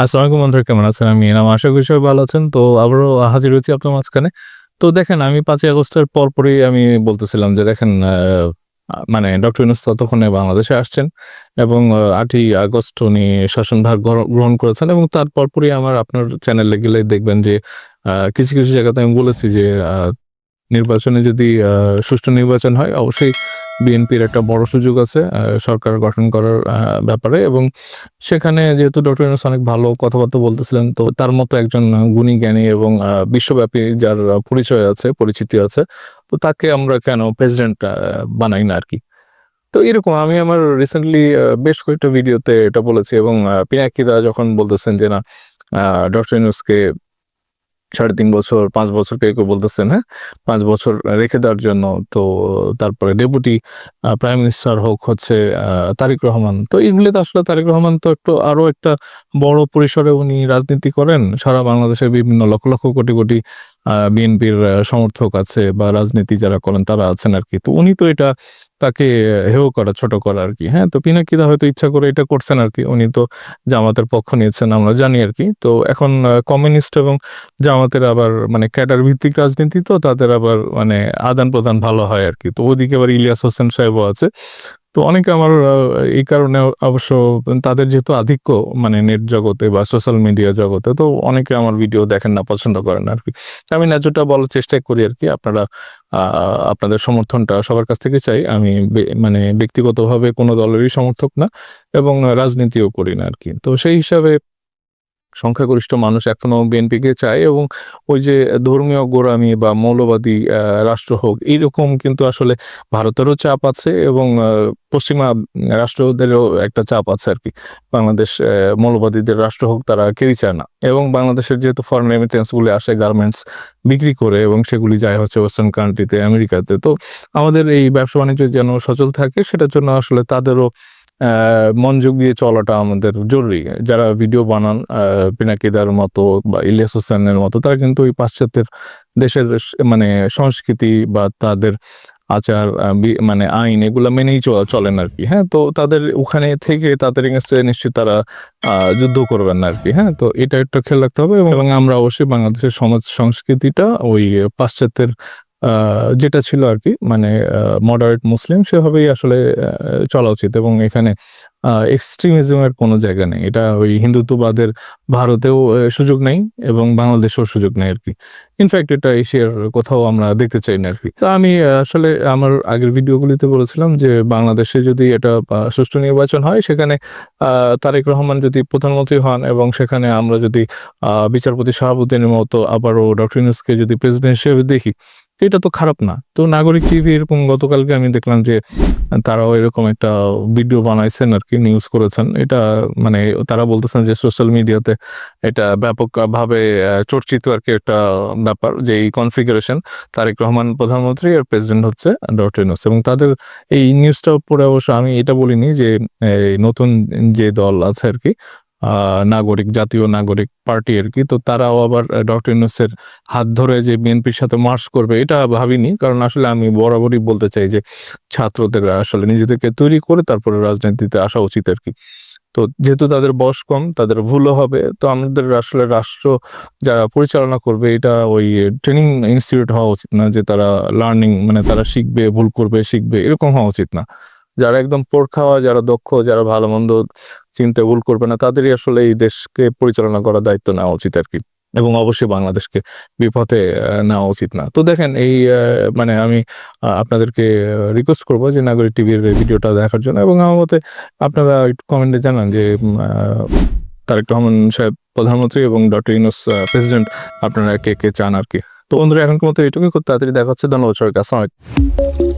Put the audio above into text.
আসসালামু বন্ধুরা কেমন আছেন? আমি এনাম আশা করি সবাই ভালো আছেন। তো আবারও হাজির হয়েছি আপনার মাঝখানে। তো দেখেন আমি ৫ই আগস্টের পরপরই আমি বলতেছিলাম যে দেখেন মানে ডক্টর ইউনূস ততক্ষণে বাংলাদেশে আসছেন এবং আ ৮ই আগস্ট উনি শাসনভার গ্র গ্রহণ করেছেন এবং তার পরপরই আমার আপনার চ্যানেলে গেলে দেখবেন যে কিছু, কিছু জায়গাতে আমি বলেছি যে নির্বাচনে যদি সুষ্ঠু নির্বাচন হয় অবশ্যই বিএনপির একটা বড় সুযোগ আছে সরকার গঠন করার ব্যাপারে এবং সেখানে যেহেতু ডক্টর ইউনূস অনেক ভালো কথাবার্তা বলতেছিলেন তো তার মতো একজন গুণী জ্ঞানী এবং বিশ্বব্যাপী যার পরিচয় আছে, পরিচিতি আছে। তো তাকে আমরা কেন প্রেসিডেন্ট বানাই না আর কি তো এরকম আমি আমার রিসেন্টলি বেশ কয়েকটা ভিডিওতে এটা বলেছি এবং পিনাকিদা যখন বলতেছেন যে না ডক্টর ইউনূসকে ৩.৫ বছর, পাঁচ বছর কেউ, কেউ বলতেছেন হ্যাঁ? পাঁচ বছর রেখে দেওয়ার জন্য। তো তারপরে ডেপুটি প্রাইম মিনিস্টার হোক হচ্ছে তারিক রহমান। তো এগুলিতে আসলে তারেক রহমান তো একটু আরও একটা বড় পরিসরে উনি রাজনীতি করেন। সারা বাংলাদেশের বিভিন্ন লক্ষ, লক্ষ কোটি, কোটি বিএনপির সমর্থক আছে বা রাজনীতি যারা করেন তারা আছেন আর কি তো উনি তো এটা তাকে হেও করা, ছোট করা আর কি হ্যাঁ? তো পিনাকিদা হয়তো ইচ্ছা করে এটা করছেন আর কি উনি তো জামাতের পক্ষ নিয়েছেন আমরা জানি আর কি তো এখন কমিউনিস্ট এবং জামাতের আবার মানে ক্যাডার ভিত্তিক রাজনীতি তো তাদের আবার মানে আদান-প্রদান ভালো হয় আর কি তো ওদিকে আবার ইলিয়াস হোসেন সাহেবও আছে। তো অনেকে আমার এই কারণে অবশ্য তাদের যেহেতু আধিক্য মানে নেট জগতে বা সোশ্যাল মিডিয়া জগতে তো অনেকে আমার ভিডিও দেখেন না, পছন্দ করেন আর কি আমি ন্যায্যটা বলার চেষ্টা করি আর কি আপনারা আপনাদের সমর্থনটা সবার কাছ থেকে চাই। আমি মানে ব্যক্তিগতভাবে কোনো দলেরই সমর্থক না এবং রাজনীতিও করি না আর কি তো সেই হিসাবে সংখ্যাগরিষ্ঠ মানুষ এখনও বিএনপিকে চায় এবং ওই যে ধর্মীয় গোড়ামি বা মৌলবাদী রাষ্ট্র হোক এইরকম কিন্তু আসলে ভারতেরও চাপ আছে এবং পশ্চিমা রাষ্ট্রদেরও একটা চাপ আছে আর কি বাংলাদেশ মৌলবাদীদের রাষ্ট্র হোক তারা কেউই চায় না। এবং বাংলাদেশের যেহেতু ফরেন রেমিটেন্স গুলি আসে গার্মেন্টস বিক্রি করে এবং সেগুলি যায় হচ্ছে ওয়েস্টার্ন কান্ট্রিতে, আমেরিকাতে। তো আমাদের এই ব্যবসা-বাণিজ্য যেন সচল থাকে সেটার জন্য আসলে তাদেরও মনোযোগ দিয়ে চলাটা আমাদের জরুরি। যারা ভিডিও বানান পিনাকিদার মতো বা ইলিয়াস হোসেনের মতো, তারা কিন্তু ওই পাশ্চাত্যের দেশের মানে সংস্কৃতি বা তাদের আচার মানে আইন এগুলা মেনেই চলেন আরকি। হ্যাঁ? তো তাদের ওখানে থেকে তাদের এগেইনস্ট এ নিশ্চয়ই তারা যুদ্ধ করবেন না আর কি হ্যাঁ? তো এটা একটু খেয়াল রাখতে হবে এবং আমরা অবশ্যই বাংলাদেশের সমাজ, সংস্কৃতিটা ওই পাশ্চাত্যের যেটা ছিল আর কি মানে মডারেট মুসলিম, সেভাবেই আসলে চলা উচিত এবং এখানে এক্সট্রিমিজমের কোনো জায়গা নেই। এটা ওই হিন্দুত্ববাদের ভারতেও সুযোগ নেই এবং বাংলাদেশেও সুযোগ নেই আরকি। ইনফেক্ট এটা এশিয়ার কোথাও আমরা দেখতে চাই না আরকি। তো আমি আসলে আমার আগের ভিডিওগুলিতে বলেছিলাম যে, বাংলাদেশে যদি এটা সুষ্ঠু নির্বাচন হয়, সেখানে তারেক রহমান যদি প্রধানমন্ত্রী হন এবং সেখানে আমরা যদি বিচারপতি শাহাবুদ্দিনের মতো আবারও ডক্টর ইউনূসকে যদি প্রেসিডেন্ট হিসেবে দেখি এটা তো খারাপ না। তো নাগরিক টিভি এরকম গতকালকে আমি দেখলাম যে, তারাও এরকম একটা ভিডিও বানাইছেন আর কি নিউজ করেছেন। এটা মানে তারা বলতেছেন যে সোশ্যাল মিডিয়াতে এটা ব্যাপকভাবে চর্চিত আর কি একটা ব্যাপার যে, এই কনফিগারেশন তারেক রহমান প্রধানমন্ত্রী আর প্রেসিডেন্ট হচ্ছে ডক্টর ইউনূস এবং তাদের এই নিউজটা পড়ে অবশ্য আমি এটা বলিনি যে নতুন যে দল আছে আরকি আ নাগরিক জাতীয় নাগরিক পার্টি আর কি তো তারাও আবার ডক্টর ইউনূসের হাত ধরে যে বিএনপির সাথে মার্চ করবে এটা ভাবিনি। কারণ আসলে আমি বরাবরই বলতে চাই যে ছাত্রদের আসলে নিজেদেরকে তৈরি করে তারপরে রাজনীতিতে আসা উচিত আর কি তো যেহেতু তাদের বয়স কম, তাদের ভুলও হবে। তো আমাদের আসলে রাষ্ট্র যারা পরিচালনা করবে এটা ওই ট্রেনিং ইনস্টিটিউট হওয়া উচিত না যে তারা লার্নিং মানে তারা শিখবে, ভুল করবে, শিখবে এরকম হওয়া উচিত না। যারা একদম পোড়খাওয়া, যারা দক্ষ, যারা ভালো-মন্দ চিনতে ভুল করবে না তাদেরই আসলে এই দেশকে পরিচালনা করার দায়িত্ব নেওয়া উচিত আর কি এবং অবশ্যই বাংলাদেশকে বিপথে নেওয়া উচিত না। তো দেখেন এই মানে আমি আপনাদেরকে রিকোয়েস্ট করব যে নাগরিক টিভির ভিডিওটা দেখার জন্য এবং আমার মতে আপনারা একটু কমেন্টে জানান যে তারেক রহমান সাহেব প্রধানমন্ত্রী এবং ডক্টর ইউনূস প্রেসিডেন্ট আপনারা কে, কে চান আর কি তো বন্ধুরা এখনকার মতো এটুকুই। খুব তাড়াতাড়ি দেখা হচ্ছে। ধন্যবাদ সবাইকে। আসসালামু।